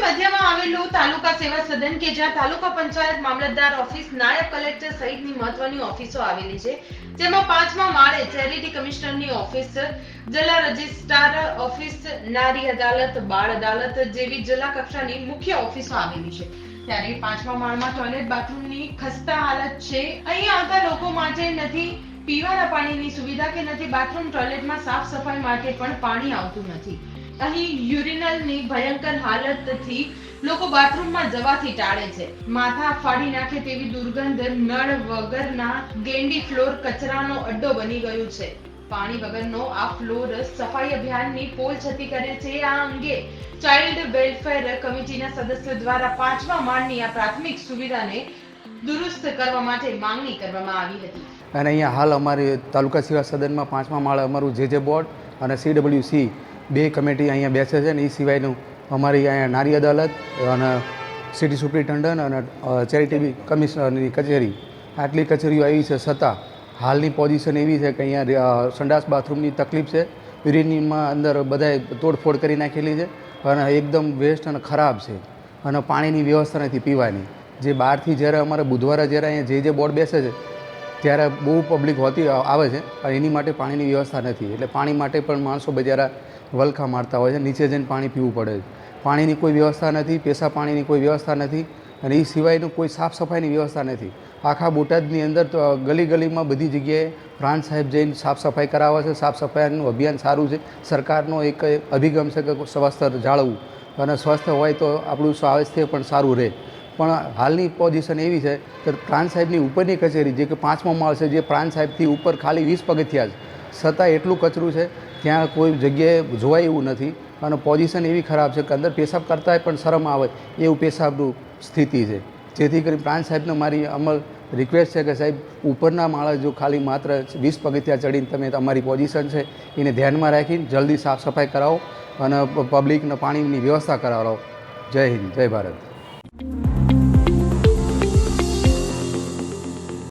તાલુકા સેવા સદન કે જ્યાં તાલુકા પંચાયત મામલતદાર ઓફિસ નાયબ કલેક્ટર સહિતની મહત્વની ઓફિસો આવેલી છે. જેમાં પાંચમા માળે ચેરિટી કમિશનરની ઓફિસ, જિલ્લા રજિસ્ટ્રાર ઓફિસ, નારી અદાલત, બાળ અદાલત જેવી જિલ્લા કક્ષાની મુખ્ય ઓફિસો આવેલી છે. ત્યારે પાંચમા માળમાં ટોયલેટ બાથરૂમની ખસ્તા હાલત છે. અહીં આવતા લોકો માટે નથી પીવાના પાણીની સુવિધા કે નથી? બાથરૂમ, ટોયલેટમાં સાફ સફાઈ માટે પણ પાણી આવતું નથી. અહીં યુરિનલની ભયંકર હાલતથી લોકો બાથરૂમમાં જવાથી ટાળે છે. માથા ફાડી નાખે તેવી દુર્ગંધ નળ વગરના ગેંડી ફ્લોર કચરાનો અડ્ડો બની ગયું છે. પાણી વગરનો આ ફ્લોર સફાઈ અભિયાનની પોલ છતી કરે છે. આ અંગે ચાઇલ્ડ વેલફેર કમિટીના સદસ્યો દ્વારા પાંચમા માળની આ પ્રાથમિક સુવિધાને દુરુસ્ત કરવા માટે માંગણી કરવામાં આવી હતી. અને અહીંયા હાલ અમારી તાલુકા સેવા સદનમાં પાંચમા માળે અમારું જે જે બોર્ડ અને સીડબ્લ્યુસી બે કમિટી અહીંયા બેસે છે ને એ સિવાયનું અમારી અહીંયા નારી અદાલત અને સિટી સુપ્રિન્ટેન્ડન્ટ અને ચેરિટેબલ કમિશનરની કચેરી. આટલી કચેરીઓ આવી છે છતાં હાલની પોઝિશન એવી છે કે અહીંયા સંડાસ બાથરૂમની તકલીફ છે. યુરિનીમાં અંદર બધાએ તોડફોડ કરી નાખેલી છે અને એકદમ વેસ્ટ અને ખરાબ છે. અને પાણીની વ્યવસ્થા નથી પીવાની. જે બહારથી જ્યારે અમારે બુધવારે જ્યારે અહીંયા જે જે બોર્ડ બેસે છે, ત્યારે બહુ પબ્લિક હોતી આવે છે, પણ એની માટે પાણીની વ્યવસ્થા નથી. એટલે પાણી માટે પણ માણસો બજારા વલખા મારતા હોય છે, નીચે જઈને પાણી પીવું પડે છે. પાણીની કોઈ વ્યવસ્થા નથી પેશા પાણીની કોઈ વ્યવસ્થા નથી, અને એ સિવાયનું કોઈ સાફ સફાઈની વ્યવસ્થા નથી. આખા બોટાદની અંદર તો ગલી ગલીમાં બધી જગ્યાએ પ્રાંત સાહેબ જઈને સાફ સફાઈ કરાવે છે. સાફ સફાઈનું અભિયાન સારું છે. સરકારનો એક અભિગમ છે કે સ્વસ્થ જાળવવું. અને સ્વસ્થ હોય તો આપણું સ્વાસ્થ્ય પણ સારું રહે. પણ હાલની પોઝિશન એવી છે કે પ્રાંત સાહેબની ઉપરની કચેરી જે કે પાંચમો માળ છે, જે પ્રાંત સાહેબથી ઉપર ખાલી વીસ પગથિયા છે છતાં એટલું કચરું છે, ત્યાં કોઈ જગ્યાએ જોવાય એવું નથી. અને પોઝિશન એવી ખરાબ છે કે અંદર પેશાબ કરતાંય પણ શરમ આવે એવું પેશાબનું સ્થિતિ છે. જેથી કરી પ્રાંત સાહેબને મારી અમલ રિક્વેસ્ટ છે કે સાહેબ, ઉપરના માળા જો ખાલી માત્ર વીસ પગથિયા ચડીને તમે અમારી પોઝિશન છે, એને ધ્યાનમાં રાખીને જલ્દી સાફ સફાઈ કરાવો અને પબ્લિકને પાણીની વ્યવસ્થા કરાવો. જય હિન્દ, જય ભારત.